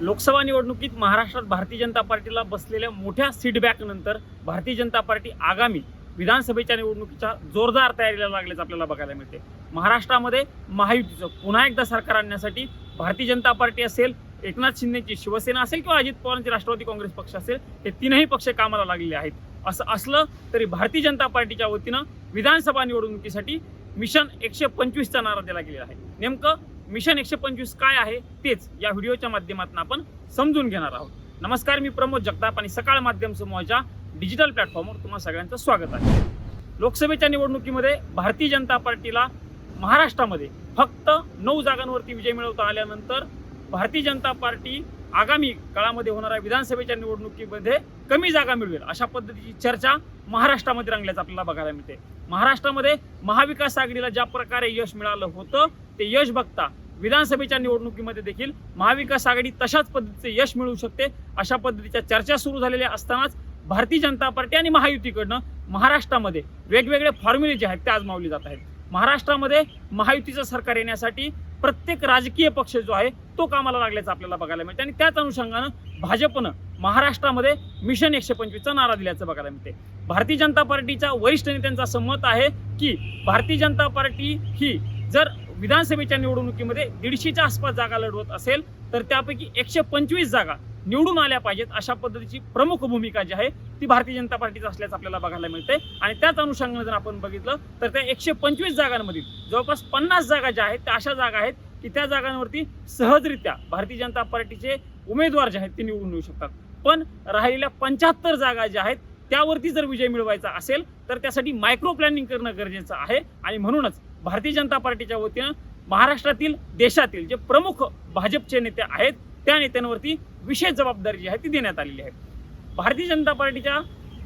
लोकसभा निवडणुकीत महाराष्ट्रात भारतीय जनता पार्टीला बसलेल्या मोठ्या सीटबॅक नंतर भारतीय जनता पार्टी आगामी विधानसभेच्या निवडणुकीच्या जोरदार तयारीला लागल्याचं आपल्याला बघायला मिळते महाराष्ट्रामध्ये महायुतीचं पुन्हा एकदा सरकार आणण्यासाठी भारतीय जनता पार्टी असेल एकनाथ शिंदेची शिवसेना असेल किंवा अजित पवारांची राष्ट्रवादी काँग्रेस पक्ष असेल हे तीनही पक्ष कामाला लागलेले आहेत. असं असलं तरी भारतीय जनता पार्टीच्या वतीनं विधानसभा निवडणुकीसाठी मिशन एकशे पंचवीसचा नारा दिला गेलेला आहे. नेमकं मिशन एकशे पंचवीस काय आहे तेच या व्हिडिओच्या माध्यमातून आपण समजून घेणार आहोत. नमस्कार मी प्रमोद जगताप आणि सकाळ माध्यम समूहाच्या डिजिटल प्लॅटफॉर्मवर तुम्हाला सगळ्यांचं स्वागत आहे. लोकसभेच्या निवडणुकीमध्ये भारतीय जनता पार्टीला महाराष्ट्रामध्ये फक्त नऊ जागांवरती विजय मिळवता आल्यानंतर भारतीय जनता पार्टी आगामी काळामध्ये होणाऱ्या विधानसभेच्या निवडणुकीमध्ये कमी जागा मिळवेल अशा पद्धतीची चर्चा महाराष्ट्रामध्ये रंगल्याचं आपल्याला बघायला मिळते. महाराष्ट्रामध्ये महाविकास आघाडीला ज्या प्रकारे यश मिळालं होतं ते यश बघता विधानसभेच्या निवडणुकीमध्ये देखील महाविकास आघाडी तशाच पद्धतीचे यश मिळू शकते. अशा पद्धतीच्या चर्चा सुरू झालेल्या असतानाच भारतीय जनता पार्टी आणि महायुतीकडनं महाराष्ट्रामध्ये वेगवेगळे फॉर्म्युले जे आहेत ते आजमावले जात आहेत. महाराष्ट्रामध्ये महायुतीचं सरकार येण्यासाठी प्रत्येक राजकीय पक्ष जो आहे तो कामाला लागल्याचं आपल्याला बघायला मिळतं. आणि त्याच अनुषंगानं भाजपनं महाराष्ट्रामध्ये मिशन एकशे पंचवीसचा नारा दिल्याचं बघायला मिळते भारतीय जनता पार्टीच्या वरिष्ठ नेत्यांचा संमत आहे की भारतीय जनता पार्टी ही जर विधानसभेच्या निवडणुकीमध्ये दीडशेच्या आसपास जागा लढवत असेल तर त्यापैकी एकशे पंचवीस जागा निवडून आल्या पाहिजेत अशा पद्धतीची प्रमुख भूमिका जी आहे ती भारतीय जनता पार्टीचं असल्याचं आपल्याला बघायला मिळते आणि त्याच अनुषंगाने जर आपण बघितलं तर त्या एकशे पंचवीस जागांमधील जवळपास पन्नास जागा ज्या आहेत त्या अशा जागा आहेत की त्या जागांवरती सहजरित्या भारतीय जनता पार्टीचे उमेदवार जे आहेत ते निवडून येऊ शकतात. पण राहिलेल्या पंच्याहत्तर जागा ज्या आहेत त्यावरती जर विजय मिळवायचा असेल तर त्यासाठी मायक्रो प्लॅनिंग करणं गरजेचं आहे. आणि म्हणूनच भारतीय जनता पार्टीच्या वतीनं महाराष्ट्रातील देशातील जे प्रमुख भाजपचे नेते आहेत त्या नेत्यांवरती विशेष जबाबदारी जी आहे ती देण्यात आलेली आहे. भारतीय जनता पार्टीच्या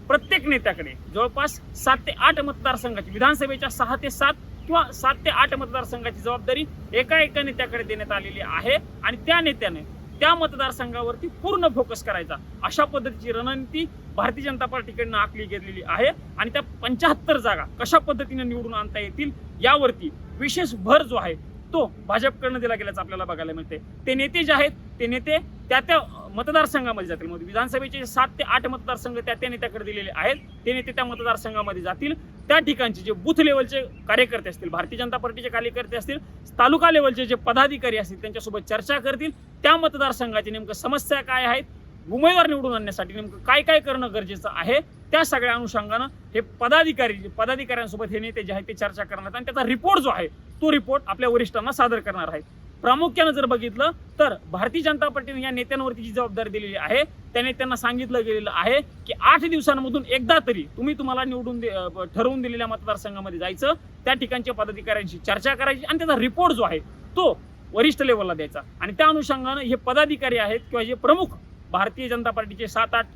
प्रत्येक नेत्याकडे जवळपास सात ते आठ मतदारसंघाची विधानसभेच्या सहा ते सात किंवा सात ते आठ मतदारसंघाची जबाबदारी एका एका नेत्याकडे देण्यात आलेली आहे. आणि त्या नेत्याने त्या मतदारसंघावरती पूर्ण फोकस करायचा. अशा पद्धतीची रणनीती भारतीय जनता पार्टीकडनं आखली गेलेली आहे आणि त्या पंच्याहत्तर जागा कशा पद्धतीने निवडून आणता येतील यावरती विशेष भर जो आहे तो भाजपकडनं दिला गेल्याचं आपल्याला बघायला मिळते ते नेते जे आहेत ते नेते त्या त्या मतदारसंघामध्ये जातील. मग विधानसभेचे सात ते आठ मतदारसंघ त्या त्या नेत्याकडे दिलेले आहेत ते नेते त्या मतदारसंघामध्ये जातील. त्या ठिकाणचे जे बूथ लेवलचे कार्यकर्ते असतील भारतीय जनता पार्टीचे कार्यकर्ते असतील तालुका लेवलचे जे पदाधिकारी असतील त्यांच्यासोबत चर्चा करतील. त्या मतदारसंघाची नेमकं समस्या काय आहेत उमेदवार निवडून आणण्यासाठी नेमकं काय काय करणं गरजेचं आहे त्या सगळ्या अनुषंगानं हे पदाधिकारी पदाधिकाऱ्यांसोबत हे नेते जे आहेत ते चर्चा करणार आहेत आणि त्याचा रिपोर्ट जो आहे तो रिपोर्ट आपल्या वरिष्ठांना सादर करणार आहे प्रामुख्यानं जर बघितलं तर भारतीय जनता पार्टीने या नेत्यांवरती जी जबाबदारी दिलेली आहे त्या नेत्यांना सांगितलं गेलेलं आहे की आठ दिवसांमधून एकदा तरी तुम्ही तुम्हाला निवडून दे- ठरवून दिलेल्या मतदारसंघामध्ये जायचं त्या ठिकाणच्या पदाधिकाऱ्यांशी चर्चा करायची आणि त्याचा रिपोर्ट जो आहे तो वरिष्ठ लेवलला द्यायचा. आणि त्या अनुषंगानं हे पदाधिकारी आहेत किंवा जे प्रमुख भारतीय जनता पार्टीचे सात आठ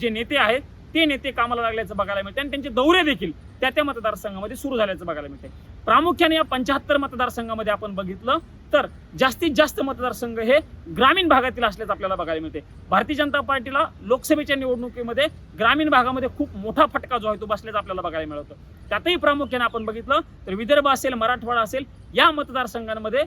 जे नेते आहेत ते नेते कामाला लागल्याचं बघायला मिळते आणि त्यांचे दौरे देखील त्या त्या मतदारसंघामध्ये सुरू झाल्याचं बघायला मिळते प्रामुख्याने या पंच्याहत्तर मतदारसंघामध्ये आपण बघितलं तर जास्तीत जास्त मतदारसंघ हे ग्रामीण भागातील असल्याचं आपल्याला बघायला मिळते भारतीय जनता पार्टीला लोकसभेच्या निवडणुकीमध्ये ग्रामीण भागामध्ये खूप मोठा फटका जो आहे तो बसल्याचा आपल्याला बघायला मिळतं. त्यातही प्रामुख्याने आपण बघितलं तर विदर्भ असेल मराठवाडा असेल या मतदारसंघांमध्ये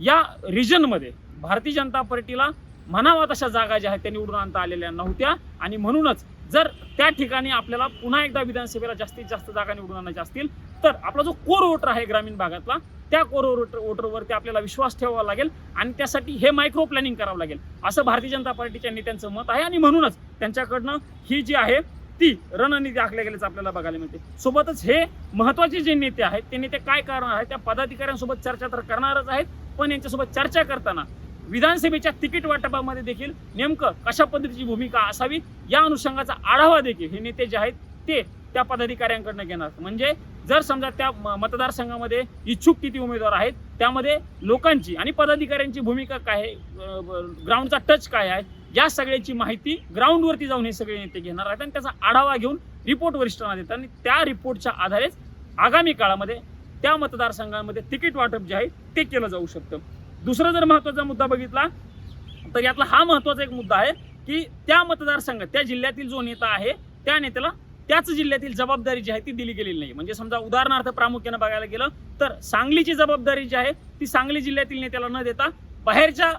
या रिजनमध्ये भारतीय जनता पार्टीला म्हणावा तशा जागा ज्या आहेत त्या निवडून आणता आलेल्या नव्हत्या. आणि म्हणूनच जर त्या ठिकाणी आपल्याला पुन्हा एकदा विधानसभेला जास्तीत जास्त जागा निवडून आणायच्या असतील तर आपला जो कोर वोटर आहे ग्रामीण भागातला त्या कोर वोटर वोटरवरती आपल्याला विश्वास ठेवावा लागेल आणि त्यासाठी हे मायक्रो प्लॅनिंग करावं लागेल. असं भारतीय जनता पार्टीच्या नेत्यांचं मत आहे आणि म्हणूनच त्यांच्याकडनं ही जी आहे ती रणनीती आखल्या गेल्याचं आपल्याला बघायला मिळते. सोबतच हे महत्त्वाचे जे नेते आहेत ते नेते काय करणार आहेत त्या पदाधिकाऱ्यांसोबत चर्चा तर करणारच आहेत पण यांच्यासोबत चर्चा करताना विधानसभेच्या तिकीट वाटपामध्ये देखील नेमकं कशा पद्धतीची भूमिका असावी या अनुषंगाचा आढावा देखील हे नेते जे आहेत ते त्या पदाधिकाऱ्यांकडनं घेणार. म्हणजे जर समजा त्या मतदारसंघामध्ये इच्छुक किती उमेदवार आहेत त्यामध्ये लोकांची आणि पदाधिकाऱ्यांची भूमिका काय आहे ग्राउंडचा टच काय आहे या सगळ्याची माहिती ग्राउंडवरती जाऊन हे सगळे नेते घेणार आहेत आणि त्याचा आढावा घेऊन रिपोर्ट वरिष्ठांना देतात. आणि त्या रिपोर्टच्या आधारेच आगामी काळामध्ये त्या मतदारसंघामध्ये तिकीट वाटप जे आहे ते केलं जाऊ शकतं. दुसरा जर महत्त्वाचा मुद्दा बघितला तर यातला हा महत्त्वाचा एक मुद्दा आहे की त्या मतदारसंघात त्या जिल्ह्यातील जो नेता आहे त्या नेत्याला त्याच जिल्ह्यातील जबाबदारी जी आहे ती दिली गेलेली नाही. म्हणजे समजा उदाहरणार्थ प्रामुख्यानं बघायला गेलं तर सांगलीची जबाबदारी जी आहे ती सांगली जिल्ह्यातील नेत्याला न देता बाहेरच्या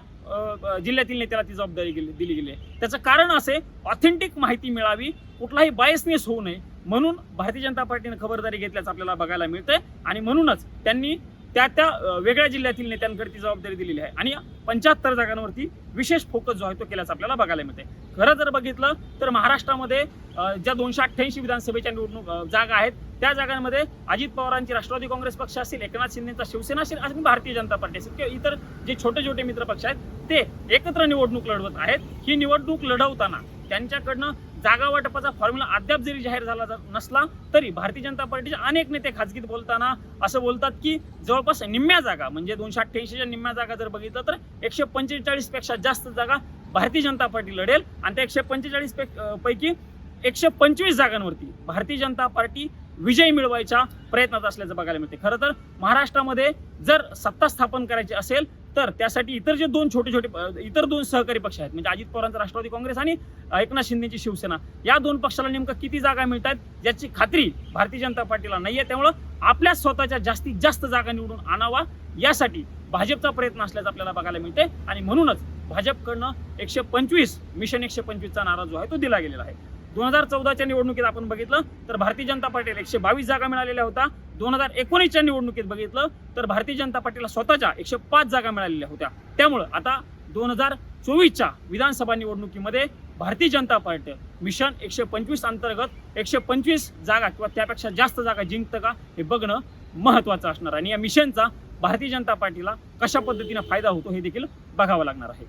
जिल्ह्यातील नेत्याला ती जबाबदारी दिली गेली आहे. त्याचं कारण असे ऑथेंटिक माहिती मिळावी कुठलाही बायसनेस होऊ नये म्हणून भारतीय जनता पार्टीने खबरदारी घेतल्याचं आपल्याला बघायला मिळतंय. आणि म्हणूनच त्यांनी त्या त्या वेगळ्या जिल्ह्यातील नेत्यांकडे ती जबाबदारी दिलेली आहे. आणि पंच्याहत्तर जागांवरती विशेष फोकस जो आहे तो केल्याचा आपल्याला बघायला मिळते खरं जर बघितलं तर महाराष्ट्रामध्ये ज्या दोनशे अठ्ठ्याऐंशी विधानसभेच्या निवडणूक जागा आहेत त्या जागांमध्ये अजित पवारांची राष्ट्रवादी काँग्रेस पक्ष असेल एकनाथ शिंदेचा शिवसेना असेल आणि भारतीय जनता पार्टी असेल किंवा इतर जे छोटे छोटे मित्र पक्ष आहेत ते एकत्र निवडणूक लढवत आहेत. ही निवडणूक लढवताना त्यांच्याकडनं जागा वाटपाचा फॉर्म्युला अद्याप जरी जाहीर झाला नसला तरी भारतीय जनता पार्टीचे अनेक नेते खाजगीत बोलताना असं बोलतात की जवळपास निम्म्या जागा म्हणजे दोनशे अठ्ठ्याऐंशीच्या निम्म्या जागा जर बघितलं तर एकशे पंचेचाळीसपेक्षा जास्त जागा भारतीय जनता पार्टी लढेल. आणि त्या एकशे पंचेचाळीस पैकी एकशे पंचवीस जागांवरती भारतीय जनता पार्टी विजय मिळवायच्या प्रयत्नात असल्याचं बघायला मिळते. खरं तर महाराष्ट्रामध्ये जर सत्ता स्थापन करायची असेल तर त्यासाठी इतर जे दोन छोटे छोटे इतर दोन सहकारी पक्ष आहेत म्हणजे अजित पवारांचा राष्ट्रवादी काँग्रेस आणि एकनाथ शिंदेची शिवसेना या दोन पक्षाला नेमकं किती जागा मिळतात याची खात्री भारतीय जनता पार्टीला नाही आहे त्यामुळं आपल्या स्वतःच्या जास्तीत जास्त जागा निवडून आणावा यासाठी भाजपचा प्रयत्न असल्याचं आपल्याला बघायला मिळते आणि म्हणूनच भाजपकडनं एकशे पंचवीस मिशन एकशे पंचवीसचा नारा जो आहे तो दिला गेलेला आहे. दोन हजार चौदाच्या निवडणुकीत आपण बघितलं तर भारतीय जनता पार्टीला एकशे बावीस जागा मिळालेल्या होत्या. दोन हजार एकोणीसच्या निवडणुकीत बघितलं तर भारतीय जनता पार्टीला स्वतःच्या एकशे पाच जागा मिळालेल्या होत्या. त्यामुळं आता दोन हजार चोवीसच्या विधानसभा निवडणुकीमध्ये भारतीय जनता पार्टी मिशन एकशे पंचवीस अंतर्गत एकशे पंचवीस जागा किंवा त्यापेक्षा जास्त जागा जिंकतं का हे बघणं महत्वाचं असणार आणि या मिशनचा भारतीय जनता पार्टीला कशा पद्धतीने फायदा होतो हे देखील बघावं लागणार आहे.